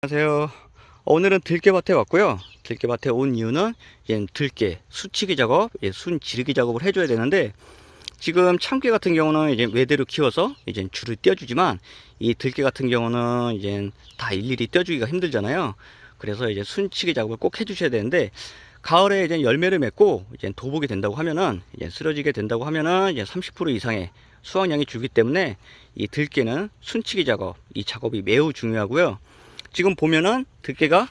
안녕하세요. 오늘은 들깨밭에 왔고요. 들깨밭에 온 이유는 이제 들깨 수치기 작업, 예, 순 지르기 작업을 해줘야 되는데 지금 참깨 같은 경우는 이제 외대로 키워서 이제 줄을 떼어주지만 이 들깨 같은 경우는 이제 다 일일이 떼어주기가 힘들잖아요. 그래서 이제 순치기 작업을 꼭 해주셔야 되는데 가을에 이제 열매를 맺고 이제 도복이 된다고 하면은 이제 쓰러지게 된다고 하면은 이제 30% 이상의 수확량이 줄기 때문에 이 들깨는 순치기 작업, 이 작업이 매우 중요하고요. 지금 보면은 들깨가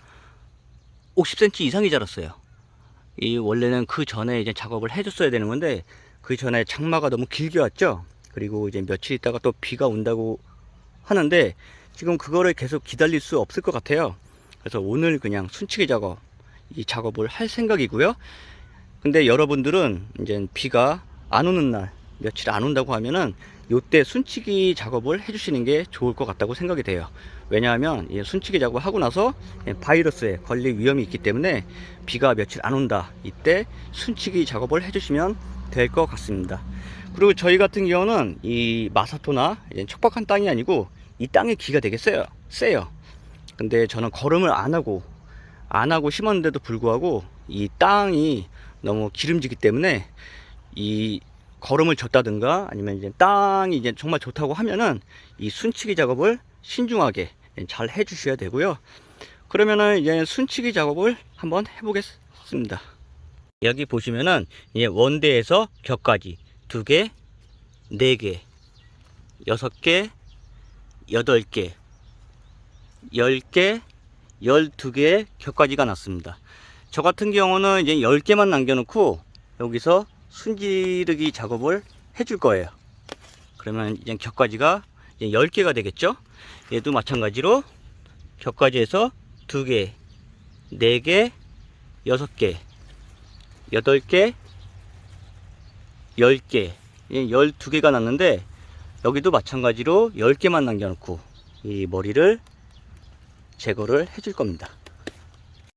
50cm 이상이 자랐어요. 이 원래는 그 전에 이제 작업을 해줬어야 되는 건데 그 전에 장마가 너무 길게 왔죠. 그리고 이제 며칠 있다가 또 비가 온다고 하는데 지금 그거를 계속 기다릴 수 없을 것 같아요. 그래서 오늘 그냥 순치기 작업 이 작업을 할 생각이고요. 근데 여러분들은 이제 비가 안 오는 날 며칠 안 온다고 하면은 요때 순치기 작업을 해주시는 게 좋을 것 같다고 생각이 돼요. 왜냐하면 이 순치기 작업을 하고 나서 바이러스에 걸릴 위험이 있기 때문에 비가 며칠 안 온다 이때 순치기 작업을 해주시면 될 것 같습니다. 그리고 저희 같은 경우는 이 마사토나 척박한 땅이 아니고 이 땅의 기가 되게 세요. 세요. 근데 저는 걸음을 안 하고 안 하고 심었는데도 불구하고 이 땅이 너무 기름지기 때문에 이 걸음을 줬다든가 아니면 이제 땅이 이제 정말 좋다고 하면은 이 순치기 작업을 신중하게 잘 해주셔야 되고요. 그러면은 이제 순치기 작업을 한번 해보겠습니다. 여기 보시면은 이제 원대에서 격까지 두 개, 네 개, 여섯 개, 여덟 개, 열 개, 열두 개의 격까지가 났습니다. 저 같은 경우는 이제 열 개만 남겨놓고 여기서 순지르기 작업을 해줄 거예요. 그러면 이제 격까지가 이제 10개가 되겠죠? 얘도 마찬가지로 격까지에서 2개, 4개, 6개, 8개, 10개, 12개가 났는데 여기도 마찬가지로 10개만 남겨놓고 이 머리를 제거를 해줄 겁니다.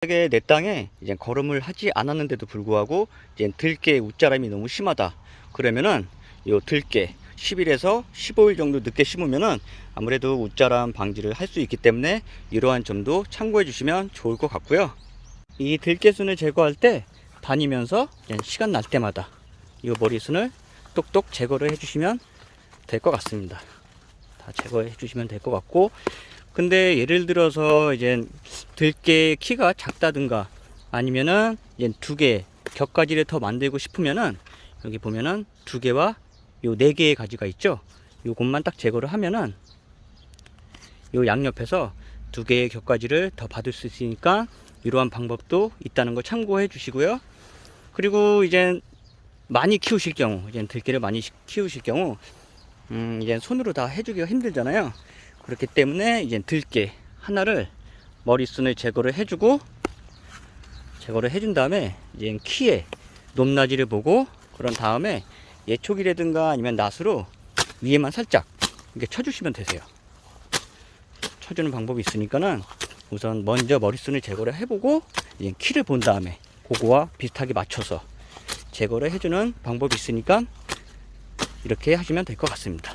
내 땅에 이제 걸음을 하지 않았는데도 불구하고 이제 들깨 웃자람이 너무 심하다. 그러면은 요 들깨 10일에서 15일 정도 늦게 심으면은 아무래도 웃자람 방지를 할 수 있기 때문에 이러한 점도 참고해 주시면 좋을 것 같고요. 이 들깨순을 제거할 때 다니면서 시간 날 때마다 이 머리순을 똑똑 제거를 해 주시면 될 것 같습니다. 다 제거해 주시면 될 것 같고 근데 예를 들어서 이제 들깨 키가 작다든가 아니면은 이제 두개 격가지를 더 만들고 싶으면은 여기 보면은 두 개와 요 네 개의 가지가 있죠. 요것만 딱 제거를 하면은 요 양옆에서 두 개의 격가지를 더 받을 수 있으니까 이러한 방법도 있다는 거 참고해 주시고요. 그리고 이제 많이 키우실 경우, 이제 들깨를 많이 키우실 경우, 음, 이제 손으로 다 해주기가 힘들잖아요. 그렇기 때문에 이제 들깨 하나를 머리순을 제거를 해주고 제거를 해준 다음에 이제 키에 높낮이를 보고 그런 다음에 예촉이라든가 아니면 낫으로 위에만 살짝 이렇게 쳐주시면 되세요. 쳐주는 방법이 있으니까는 우선 먼저 머리순을 제거를 해보고 키를 본 다음에 그거와 비슷하게 맞춰서 제거를 해주는 방법이 있으니까 이렇게 하시면 될 것 같습니다.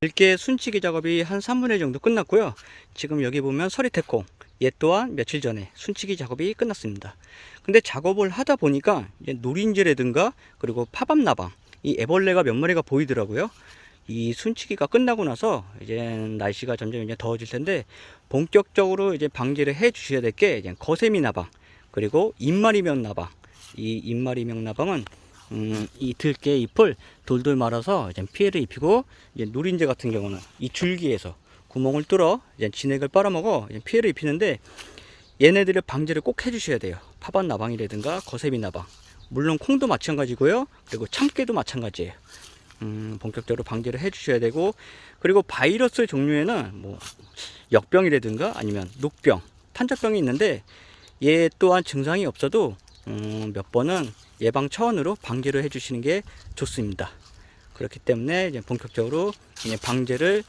들깨 순치기 작업이 한 3분의 1 정도 끝났고요. 지금 여기 보면 서리태콩 얘 또한 며칠 전에 순치기 작업이 끝났습니다. 근데 작업을 하다 보니까 이제 노린재라든가 그리고 파밤나방 이 애벌레가 몇 마리가 보이더라고요. 이 순치기가 끝나고 나서 이제 날씨가 점점 이제 더워질 텐데 본격적으로 이제 방지를 해 주셔야 될 게 이제 거세미 나방 그리고 입마리명 나방 이 입마리명 나방은 음, 이 들깨 잎을 돌돌 말아서 이제 피해를 입히고 이제 누린재 같은 경우는 이 줄기에서 구멍을 뚫어 진액을 빨아먹어 피해를 입히는데 얘네들을 방제를 꼭 해주셔야 돼요. 파반 나방이라든가 거세미 나방. 물론 콩도 마찬가지고요. 그리고 참깨도 마찬가지예요. 음, 본격적으로 방제를 해주셔야 되고 그리고 바이러스 종류에는 뭐 역병이라든가 아니면 녹병, 탄저병이 있는데 얘 또한 증상이 없어도 음, 몇 번은 예방 차원으로 방제를 해주시는 게 좋습니다. 그렇기 때문에 이제 본격적으로 이제 방제를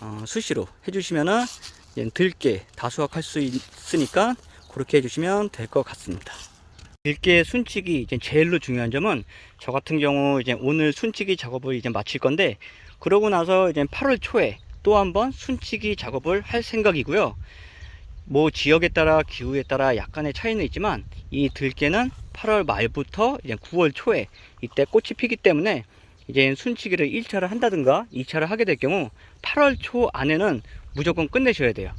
어, 수시로 해주시면은 이제 들깨 다 수확할 수 있으니까 그렇게 해주시면 될 것 같습니다. 들깨 순치기 이제 제일로 중요한 점은 저 같은 경우 이제 오늘 순치기 작업을 이제 마칠 건데 그러고 나서 이제 8월 초에 또 한번 순치기 작업을 할 생각이고요. 뭐 지역에 따라 기후에 따라 약간의 차이는 있지만 이 들깨는 8월 말부터 이제 9월 초에 이때 꽃이 피기 때문에 이제 순치기를 1차를 한다든가 2차를 하게 될 경우 8월 초 안에는 무조건 끝내셔야 돼요.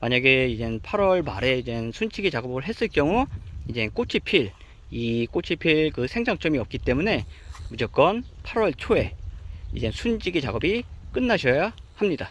만약에 이제 8월 말에 이제 순치기 작업을 했을 경우 이제 꽃이 필 이 꽃이 필 그 생장점이 없기 때문에 무조건 8월 초에 이제 순치기 작업이 끝나셔야 합니다.